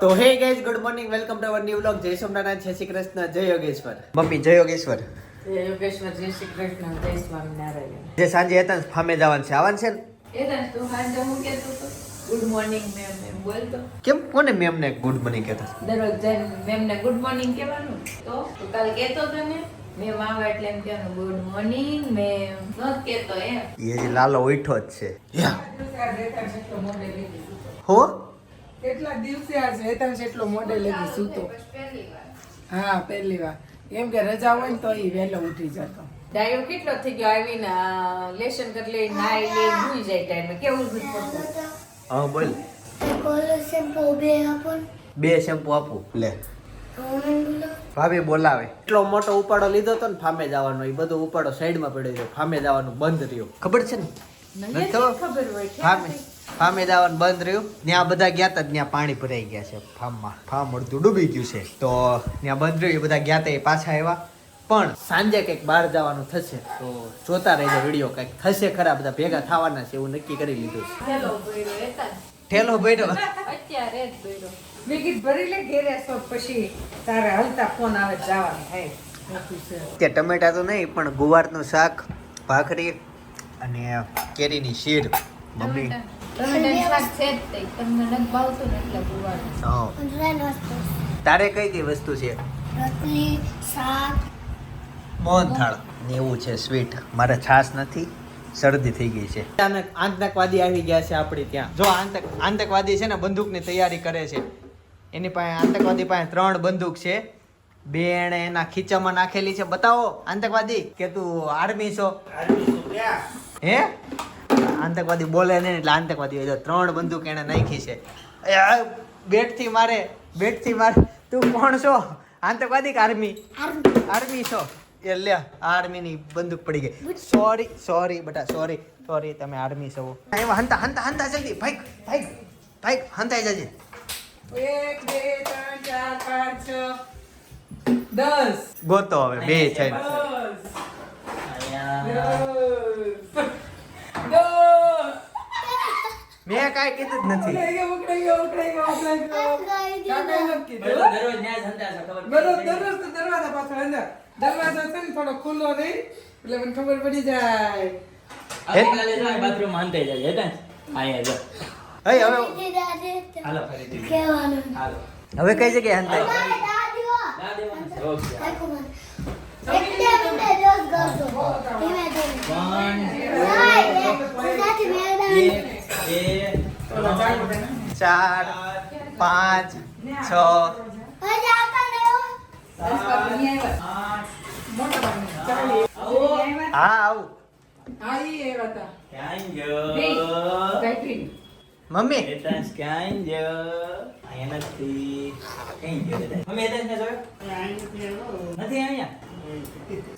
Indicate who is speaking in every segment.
Speaker 1: તો hey guys good morning welcome to our new vlog જય સોમનાથ જય શ્રી કૃષ્ણ જય યોગેશ્વર. મમ્મી જય યોગેશ્વર.
Speaker 2: જય યોગેશ્વર જય શ્રી કૃષ્ણ જય સ્વામિનારાયણ.
Speaker 1: જે સાંજે હતા ને ફામે જવાનું છે. આવવાનું છે ને?
Speaker 2: તું હું કહેતો હતો ગુડ મોર્નિંગ મેમ એમ બોલતો
Speaker 1: કેમ? કોને મેમ ને ગુડ મોર્નિંગ કહેતા?
Speaker 2: દરરોજ જઈને મેમને ગુડ મોર્નિંગ કહેવાનું. તો તું કાલ કહેતો હતો ને મેમ આવે એટલે એમ કહેવાનું ગુડ મોર્નિંગ મેમ નત કહેતો એમ.
Speaker 1: એ લાલો ઉઠો જ છે. હો?
Speaker 3: કેટલા દિવસે આ શેતાન જેટલો મોડેલ લગી સૂતો? હા પહેલી વાર. એમ કે રજા હોય ને તો એ વહેલો ઉઠી જતો.
Speaker 2: ડાયો કેટલો થઈ ગયો? આવીને લેશન કરી લે નાઈ લે ભૂઈ જાય ટાઈમે. કેવું દૂધ પડતું
Speaker 1: હા બોલ.
Speaker 4: કોલો શેમ્પુ બે આપો
Speaker 1: બે શેમ્પુ આપું લે. ભાભી બોલાવે. એટલો મોટો ઉપાડો લીધો તો ને ફામે જવાનો. એ બધો ઉપાડો સાઈડમાં પડ્યો છે. ફામે જવાનું બંધ રહ્યો. ખબર છે ને? ખબર?
Speaker 2: ખબર હોય.
Speaker 1: ફામે. ફામે જવાનું બંધ રહ્યું. ત્યાં બધા ગયા તા ત્યાં પાણી ભરાઈ ગયા છે. ફાર્મમાં ફાર્મ અડધું ડૂબી ગયું છે. તો ત્યાં બંધ રહ્યું એ બધા ગયા તા એ પાછા આવ્યા. પણ સાંજે કંઈક બહાર જવાનું થશે તો જોતા રહેજો વીડિયો કંઈક થશે ખરા બધા ભેગા થવાના છે એવું નક્કી કરી લીધું છે. ઠેલો ભર્યો
Speaker 2: અત્યારે જ
Speaker 3: ભરી લે ઘેરે તો પછી તારે હલતા ફોન આવે જવાનું થાય
Speaker 1: ત્યાં ટમેટા તો નહીં પણ ગુવારનું શાક ભાખરી અને કેરીની શીર. મમ્મી તારે કઈ કઈ વસ્તુ છે?
Speaker 4: રોટલી શાક.
Speaker 1: મોહનથાળ. ને એવું છે સ્વીટ મારે છાશ નથી શરદી થઈ ગઈ છે. આતંકવાદી આવી ગયા છે આપણે ત્યાં. જો આતંક આતંકવાદી છે ને બંદૂકની તૈયારી કરે છે. એની પાસે આતંકવાદી પાસે ત્રણ બંદૂક છે. બે એણે એના ખીચામાં નાખેલી છે. બતાવો આતંકવાદી કે તું આર્મી છો? હે? આતંકવાદી બોલે નહીં એટલે આતંકવાદી હોય. ત્રણ બંદૂક એણે નાખી છે. બેટથી મારે બેટથી મારે. તું કોણ છો? આતંકવાદી કે આર્મી? આર્મી. છો. એ લે આર્મી ની બંદૂક પડી ગઈ. સોરી સોરી બેટા સોરી સોરી તમે આર્મી છો. એમાં હંતા હંતા હંતા જલ્દી ભાઈ ભાઈ ભાઈ હંતાઈ જજે.
Speaker 3: એક બે ત્રણ ચાર પાંચ છ દસ.
Speaker 1: ગોતો હવે બે છે
Speaker 3: દસ દસ
Speaker 1: મેં કાઈ કીધું જ નથી.
Speaker 3: ઉકળાઈ ગયો ઉકળાઈ ગયો ઉકળાઈ ગયો ઉકળાઈ ગયો. કાકાએ નથી કીધું. દરરોજ દરરોજ તો દરવાજા પાછળ અંદર. દરવાજો છે ને થોડો ખુલ્લો રહી એટલે મને ખબર પડી જાય.
Speaker 1: હઈ હવે
Speaker 4: કહેવાનું.
Speaker 1: હવે કઈ
Speaker 4: જગ્યા ગુજરાતી મેળાની
Speaker 1: ચાર પાંચ છ. મમ્મી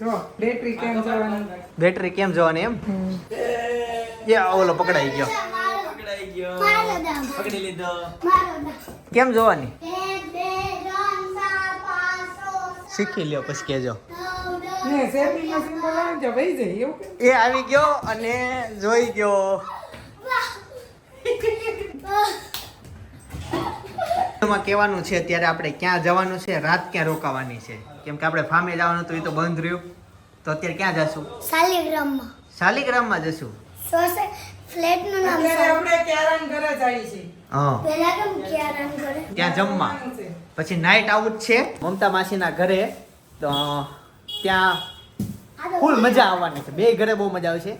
Speaker 3: જો બેટરી કેમ જવાની
Speaker 1: બેટરી એમ એ ઓલો પકડાઈ ગયો
Speaker 4: દામ. મારો
Speaker 1: કેમ જોવાની? શીખી લ્યો પછી કેજો? એ આવી ગયો અને જોઈ ગયો. એમાં કહેવાનું છે અત્યારે આપણે ક્યાં જવાનું છે રાત ક્યાં રોકાવાની છે? કેમ કે આપણે ફામે જવાનું તો એ તો બંધ રહ્યું. તો અત્યારે ક્યાં જશું?
Speaker 4: શાલિગ્રામમાં.
Speaker 1: શાલિગ્રામમાં જશું.
Speaker 4: ફ્લેટનું નામ છે
Speaker 3: આપણે ક્યારાન ઘરે જાય છે.
Speaker 1: હા.
Speaker 4: પહેલા કેમ ક્યારાન ઘરે.
Speaker 1: ત્યાં જમવા. પછી નાઇટ આઉટ છે. મમતા માસીના ઘરે તો ત્યાં ફૂલ મજા આવવાની છે. બે ઘરે બહુ મજા આવશે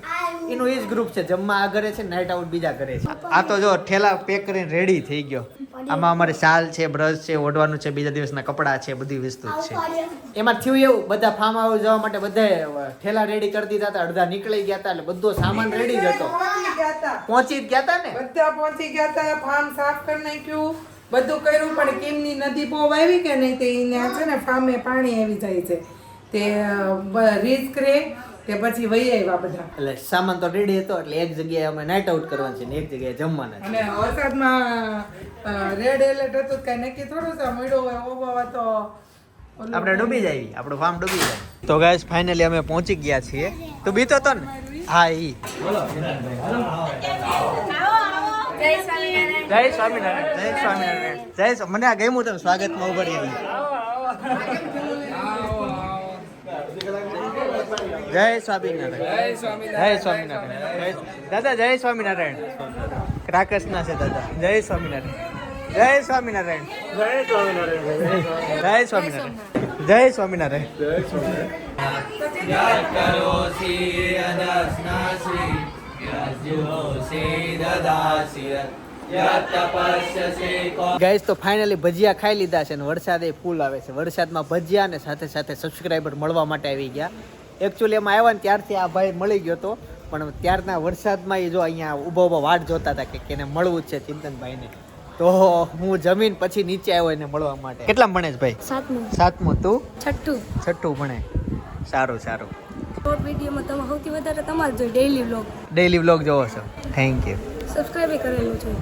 Speaker 1: એનું એ જ ગ્રુપ છે. જમવા આ ઘરે છે નાઇટ આઉટ બીજા ઘરે છે. આ તો જો ઠેલા પેક કરીને રેડી થઈ ગયો. આમાં અમારે શાલ છે બ્રશ છે ઓઢવાનું છે બીજા દિવસના કપડાં છે બધી વસ્તુ છે. એમાં થયું એવું બધા ફાર્મ હાઉસ જવા માટે બધા ઠેલા રેડી કરી દીધા હતા અડધા નીકળી ગયા હતા એટલે બધો સામાન રેડી જ હતો.
Speaker 3: હતા.
Speaker 1: પહોંચી ગયા હતા ને?
Speaker 3: બધા પહોંચી ગયા હતા ફાર્મ સાફ કરી નાખ્યું. બધું કર્યું પણ કેમની નદી બહુ આવી કે નહીં તે એને છે ને ફાર્મે પાણી આવી જાય છે. તે રિસ્ક રે તે પછી વહી આવ્યા બધા.
Speaker 1: એટલે સામાન તો રેડી હતો એટલે એક જગ્યાએ અમે નાઇટ આઉટ કરવાનું છે ને એક જગ્યાએ જમવાના
Speaker 3: અને વરસાદમાં રેડ એલર્ટ હતું કઈ નક્કી થોડું છે મળ્યો હોય ઓબાવા તો
Speaker 1: આપણે ડૂબી જાય આપણું ફાર્મ ડૂબી જાય. તો ગાઈસ ફાઇનલી અમે પહોંચી ગયા છીએ. તો બીતો તો ને? હા ઈ
Speaker 2: જય સ્વામિનારાયણ
Speaker 1: જય સ્વામિનારાયણ જય સ્વામિનારાયણ જય મને આ ગમ્યું તમે સ્વાગતમાં ઉભરી આવી જય સ્વામિનારાયણ જય સ્વામિનારાયણ જય- દાદા જય સ્વામિનારાયણ ક્રાકસના છે દાદા જય સ્વામિનારાયણ જય સ્વામિનારાયણ જય સ્વામિનારાયણ જય સ્વામિનારાયણ જય સ્વામિનારાયણ. ગાઈસ તો ફાઇનલી ભજીયા ખાઈ લીધા છે અને વરસાદ એ ફૂલ આવે છે. વરસાદમાં ભજીયા અને સાથે સાથે સબસ્ક્રાઈબર મળવા માટે આવી ગયા. એકચ્યુઅલી એમાં આવ્યા ને ત્યારથી આ ભાઈ મળી ગયો હતો પણ ત્યારના વરસાદમાં એ જો અહીંયા ઊભા ઊભા વાટ જોતા હતા કે કેને મળવું જ છે ચિંતનભાઈને. તો હું જમીન પછી નીચે આવ્યો એને મળવા માટે. કેટલા ભણે છે ભાઈ?
Speaker 5: સાતમું.
Speaker 1: સાતમું. તું?
Speaker 5: છઠ્ઠું.
Speaker 1: છઠ્ઠું ભણે. સારું સારું.
Speaker 5: શોર્ટ વિડીયોમાં તમે સૌથી વધારે તમારે જોઈ ડેઈલી વ્લોગ
Speaker 1: ડેઈલી વ્લોગ જોવો છો. થેન્ક યુ
Speaker 5: સબસ્ક્રાઈબ કરેલું છે.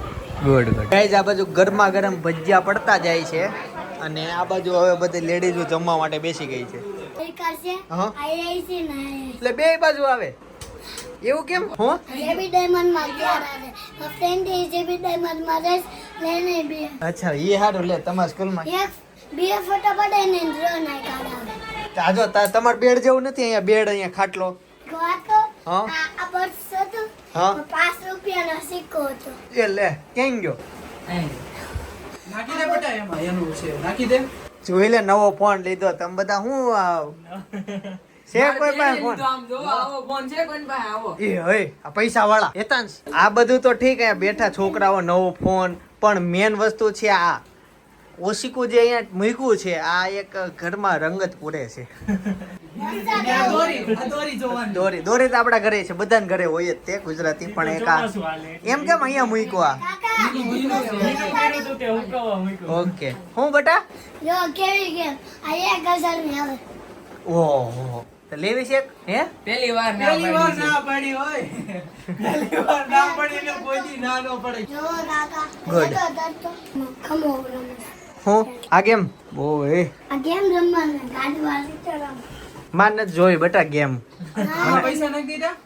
Speaker 1: ગુડ ગુડ ગાઈઝ આ બાજુ ગરમા ગરમ ભજીયા પડતા જાય છે અને આ બાજુ હવે બધી લેડીઝો જમવા માટે બેસી ગઈ છે. એટલે બે બાજુ આવે. એવું કેમ? હું?
Speaker 4: જેબી ડાયમંડમાં ગયા આવે ફ્રેન્ડ એ જેબી ડાયમંડમાં રહે લેને બી.
Speaker 1: અચ્છા એ સારું લે તમારા સ્કૂલમાં
Speaker 4: એક બે ફોટો પડે ને ડ્રો ના કાઢાવે.
Speaker 1: આજો તમાર બેડ જેવું નથી અહીંયા બેડ અહીંયા ખાટલો?
Speaker 4: ગોતો
Speaker 1: હા.
Speaker 4: આ પર્સ હતું.
Speaker 1: હા.
Speaker 4: રૂપિયા નો સિક્કો હતો.
Speaker 1: એ લે કેમ ગયો?
Speaker 6: નાખી દે બેટા એમાં એનું છે નાખી દે.
Speaker 1: જોઈ લે નવો ફોન લીધો તમે બધા હું છે કોઈ પાસે ફોન?
Speaker 6: આમ આવો ફોન છે કોઈ પાસે? આવો.
Speaker 1: એ હે આ પૈસા વાળા હેતાંશ આ બધું તો ઠીક અહીંયા બેઠા છોકરાઓ નવો ફોન. પણ મેન વસ્તુ છે આ. ઓશિકું જે અહીંયા મૂક્યું છે આ એક ઘરમાં રંગત પૂરે છે.
Speaker 6: દોરી દોરી જોવાની.
Speaker 1: દોરી. દોરી તો આપણા ઘરે છે બધાને ઘરે હોય જ તે ગુજરાતી પણ એક આ. એમ કેમ અહીંયા મૂક્યું આ? ઓકે. હું બટા? ઓહો. તો લેવી છે? હે?
Speaker 6: પહેલી વાર ના પહેલી વાર ના પડી હોય. પહેલી વાર ના પડી ને કોઈ ના નો પડે.
Speaker 4: જો કાકા ગુડ ખમો
Speaker 1: હું? આ ગેમ? એ
Speaker 4: આ ગેમ રમવાનું ગાડી વાળી તો
Speaker 1: માન જોઈ બટા ગેમ.
Speaker 6: પૈસા નાખી દીધા?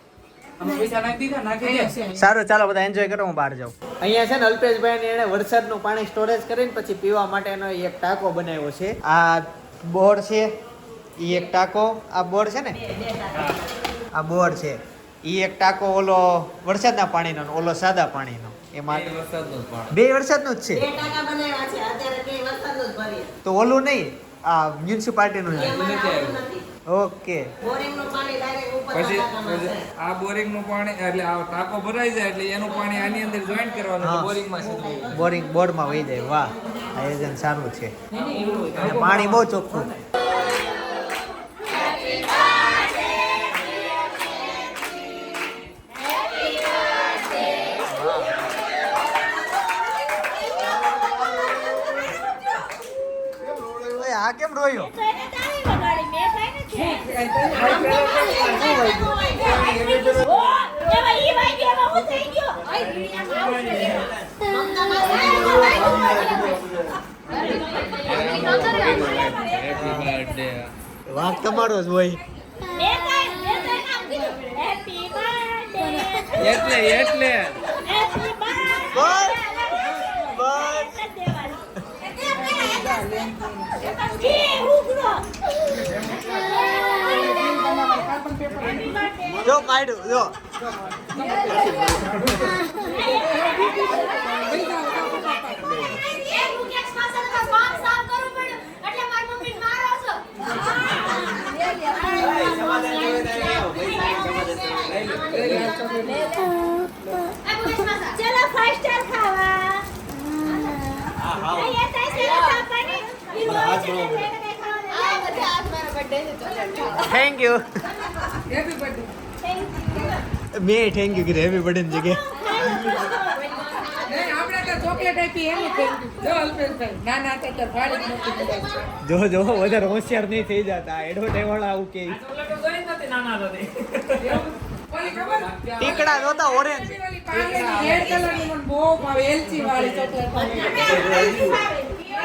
Speaker 1: સારું ચાલો બધા એન્જોય કરો હું બહાર જાઉં. અહીંયા છે ને અલ્પેશભાઈ એને વરસાદનું પાણી સ્ટોરેજ કરીને પછી પીવા માટેનો એક ટાંકો બનાવ્યો છે. આ બોર છે. એ એક ટાંકો આ બોર છે ને? આ બોર છે. એ એક ટાંકો ઓલો વરસાદના પાણીનો ઓલો સાદા પાણીનો. એમાં બે વરસાદનું જ છે. તો ઓલું નહીં આ મ્યુનિસિપાલિટીનું ઓકે.
Speaker 7: પછી પછી આ બોરિંગનું પાણી એટલે આ ટાંકો ભરાઈ જાય એટલે એનું પાણી આની અંદર જોઈન્ટ કરવાનું
Speaker 1: બોરિંગમાં
Speaker 7: બોરિંગ
Speaker 1: બોર્ડમાં વહી જાય. વાહ આયોજન સારું છે. અને પાણી બહુ ચોખ્ખું. ઓય, આ કેમ રોયો વાંક તમારો જ હોય.
Speaker 7: એટલે એટલે.
Speaker 1: જો પાડ્યું જો.
Speaker 4: ચલો ફાઈવ સ્ટાર ખાવા.
Speaker 1: થેન્ક યુ
Speaker 6: હેપી
Speaker 1: મેં થેન્ક યુ કીધું હેપી બર્થડે જગ્યાએ
Speaker 6: નહીં આપણે તો ચોકલેટ આપી એની thank you. જો અલ્પેશભાઈ ના ના તો તાર ફાડી જ નથી કદાચ.
Speaker 1: જો જો વધારે હોશિયાર નહીં થઈ જતા. એડવર્ટાઈઝ વાળા આવું કે. ટીકડા નહોતા ઓરેન્જ
Speaker 6: બહુ ભાવે એલચી વાળી ચોકલેટ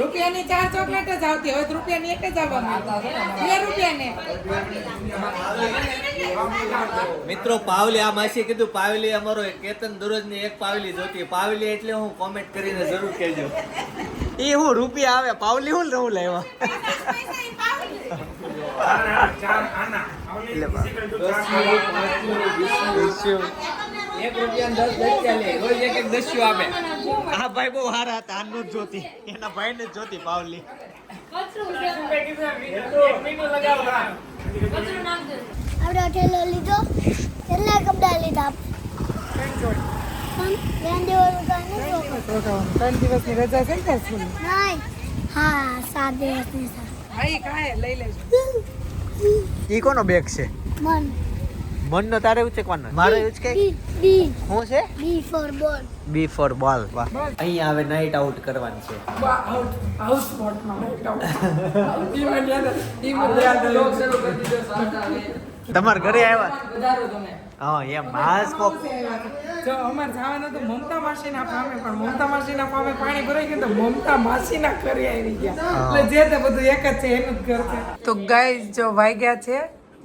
Speaker 3: રૂપિયાની ચાર ચોકલેટ જ આવતી હવે રૂપિયાની એક જ આવવા બે રૂપિયાને.
Speaker 1: મિત્રો પાવલી આ માસી કીધું પાવલી અમારો કેતન દરરોજની એક પાવલી જોતી પાવલી એટલે હું કોમેન્ટ કરીને જરૂર કહેજો. એ હું રૂપિયા આવે પાવલી હું રહું લેવા
Speaker 7: એક રૂપિયા દસ દસ ચાલે રોજ એક એક દસ્યુ આપે.
Speaker 1: આ ભાઈ બહુ સારા હતા આનું જ જોતી. એના ભાઈ ને જ જોતી પાવલી
Speaker 4: આપણે અઠેલો લીધો. કેટલા કપડા લીધા. ત્રણ દિવસ
Speaker 3: દિવસની રજા છે ને સ્કૂલ
Speaker 4: નહીં. હા સાત
Speaker 3: લઈ લેજો.
Speaker 1: ઈ કોનો બેગ છે?
Speaker 4: મન.
Speaker 1: મન નો તારે ઉચકવાનો મારે ઉચકે
Speaker 4: બી
Speaker 1: શું છે?
Speaker 4: બી ફોર બોલ.
Speaker 1: બી ફોર બોલ વાહ. અહીંયા હવે નાઈટ આઉટ કરવાની છે.
Speaker 3: આઉટ ઈ મને યાદ ઈ મને
Speaker 7: આપણે
Speaker 3: યાદ
Speaker 7: બ્લોગ
Speaker 3: આવ્યું.
Speaker 7: શરૂ કરી દીધો સાત આવે.
Speaker 1: તમારા ઘરે આવ્યા?
Speaker 7: વધારો તમે.
Speaker 1: હા એ માસ કોક
Speaker 3: જો અમારે જવાનું તો મમતા માસીના પામે પણ મમતા માસીના પામે પાણી ભરાઈ ગયું તો મમતા માસીના ઘરે આવી ગયા. એટલે જે તે બધું એક જ છે એનું જ ઘર છે. તો ગાઈસ જો વાગ્યા છે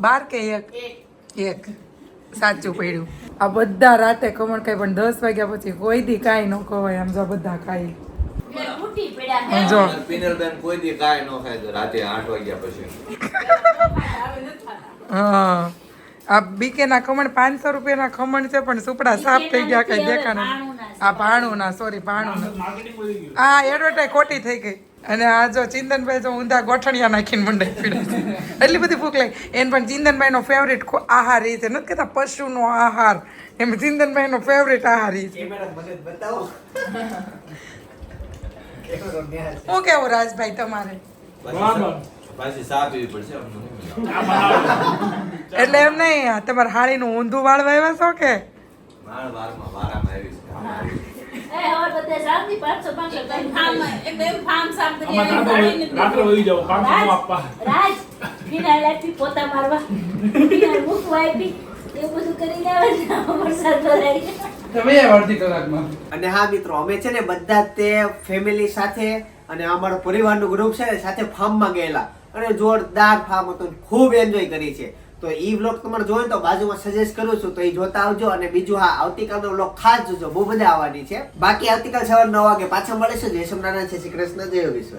Speaker 3: બાર કે એક. એક. સાચું પડ્યું. આ બધા રાતે ખમણ ખાય પણ દસ વાગ્યા પછી કોઈ દી કાંઈ ન ખવાય આમ જો બધા ખાય. જો.
Speaker 8: પિનલબેન કોઈ દી કાંઈ ન ખાય રાતે આઠ વાગ્યા પછી.
Speaker 3: હા. આ બીકેના ખમણ પાંચસો રૂપિયાના ખમણ છે પણ સુપડા સાફ થઈ ગયા કઈ દેખાણ આ ભાણું ના સોરી ભાણું આ એડવર્ટાઈઝ ખોટી થઈ ગઈ. અને આ જો ચિંતનભાઈ જો ઊંધા ગોઠણિયા નાખીને મંડાઈ પીડે એટલી બધી ભૂખ લાગી. એને પણ ચિંતનભાઈનો ફેવરેટ આહાર એ છે. નથી કહેતા પશુનો આહાર. એમ ચિંતનભાઈનો ફેવરેટ આહાર એ છે. હું કેવું રાજભાઈ તમારે? એટલે એમ નહીં આ તમારે હાળીનું ઊંધું વાળવા આવ્યા છો કે?
Speaker 8: માળ વારમાં વારામાં આવી છે.
Speaker 9: રાત્રે વહી જાવ પાંચસો આપવા.
Speaker 10: રાજ ફિનાઇલ આપી પોતા મારવા. ફિનાઇલ મૂકવા આપી. એવું બધું કરીને આવે ને વરસાદ ભરાય
Speaker 7: તમે અડધી કલાકમાં.
Speaker 1: અને હા મિત્રો અમે છે ને બધા જ તે ફેમિલી સાથે અને અમારો પરિવારનું ગ્રુપ છે ને સાથે ફાર્મમાં ગયેલા. અને જોરદાર ફાર્મ હતું ખૂબ એન્જોય કરી છે. તો એ વ્લોગ તમારે જોવે તો બાજુમાં સજેસ્ટ કરું છું, તો એ જોતા આવજો અને બીજું હા, આવતીકાલનો વ્લોગ ખાસ જોજો, બહુ બધા આવવાની છે. બાકી આવતીકાલ સવાર નવ વાગે પાછા મળીશું. જય શ્રી છે શ્રી કૃષ્ણ, જય વિશ્વ